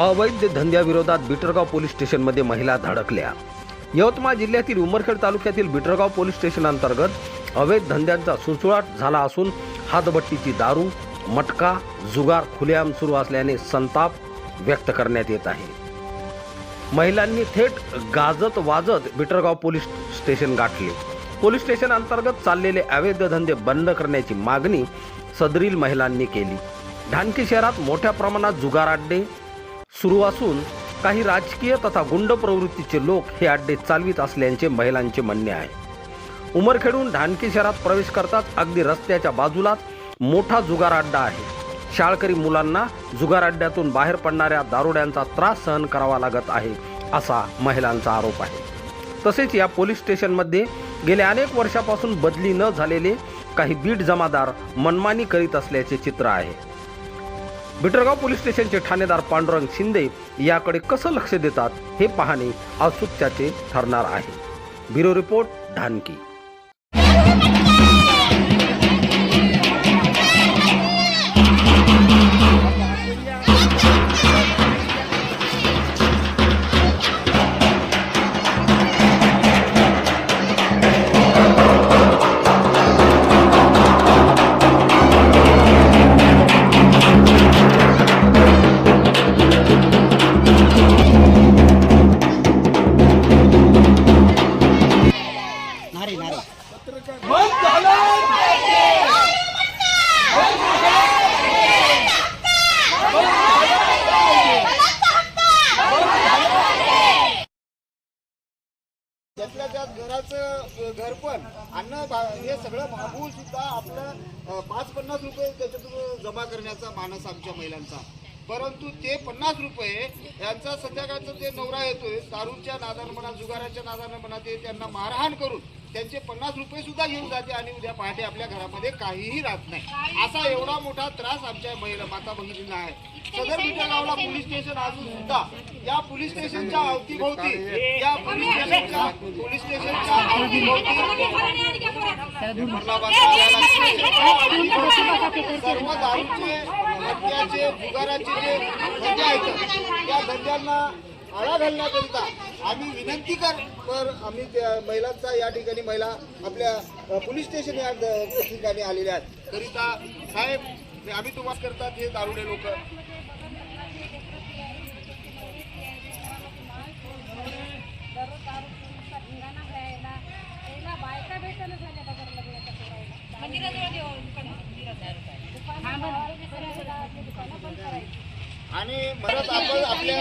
अवैध धंद्याविरोधात बिटरगाव पोलीस स्टेशनमध्ये महिला धडकल्या. यवतमाळ जिल्ह्यातील उमरखेड तालुक्यातील बिटरगाव पोलीस स्टेशन अंतर्गत अवैध धंद्यांचा सुळसुळाट झाला असून हातभट्टीची दारू मटका जुगार खुलेआम सुरू असल्याने संताप व्यक्त करण्यात येत आहे. महिलांनी थेट गाजत वाजत बिटरगाव पोलीस स्टेशन गाठले. पोलीस स्टेशन अंतर्गत चाललेले अवैध धंदे बंद करण्याची मागणी सदरील महिलांनी केली. ढानकी शहरात मोठ्या प्रमाणात जुगार अड्डे सुरू असून काही राजकीय तथा गुंड प्रवृत्तीचे लोक हे अड्डे चालवित असल्याचे महिलांचे म्हणणे आहे. उमरखेडून ढानकी शहरात प्रवेश करताच अगदी रस्त्याच्या बाजूलाच मोठा जुगार अड्डा आहे. शाळकरी मुलांना जुगार अड्ड्यातून बाहेर पडणाऱ्या दारुड्यांचा त्रास सहन करावा लागत आहे असा महिलांचा आरोप आहे. तसेच या पोलीस स्टेशनमध्ये गेल्या अनेक वर्षापासून बदली न झालेले काही बीट जमादार मनमानी करीत असल्याचे चित्र आहे. बिटरगाव पोलीस स्टेशनचे ठाणेदार पांडुरंग शिंदे याकडे कसं लक्ष देतात हे पाहणे औत्सुक्याचे ठरणार आहे. ब्युरो रिपोर्ट ढानकी आपल्या त्या घराचं घरपण अन्न हे सगळं भागवून सुद्धा आपलं पाच पन्नास रुपये त्याच्यातून जमा करण्याचा मानस आमच्या महिलांचा. परंतु ते पन्नास रुपये यांचा संध्याकाळचा ते नवरा येतोय दारूच्या नादानं म्हणा जुगाराच्या नादानं म्हणा ते त्यांना मारहाण करून त्यांचे पन्नास रुपये सुद्धा घेऊन जाते आणि उद्या पहाटे आपल्या घरामध्ये काहीही राहत नाही. असा एवढा मोठा त्रास आमच्या महिला माता भगिनींना आहे. सदर बिटा गावला पोलीस स्टेशन अजून सुद्धा या पोलीस स्टेशनच्या अवतीभोवती या पोलीस स्टेशनच्या पोलीस स्टेशनच्या अवतीभोवती. सर्व दारूचे मद्याचे जुगाराचे जे धंदे आहेत त्या धंद्यांना आळा घालण्याकरिता आम्ही विनंती कर कर आम्ही त्या महिलांचा या ठिकाणी महिला आपल्या पोलीस स्टेशन या ठिकाणी आलेल्या आहेत करिता साहेब आम्ही तुम्हाला करतात हे दारुडे लोक परत आपण आपल्या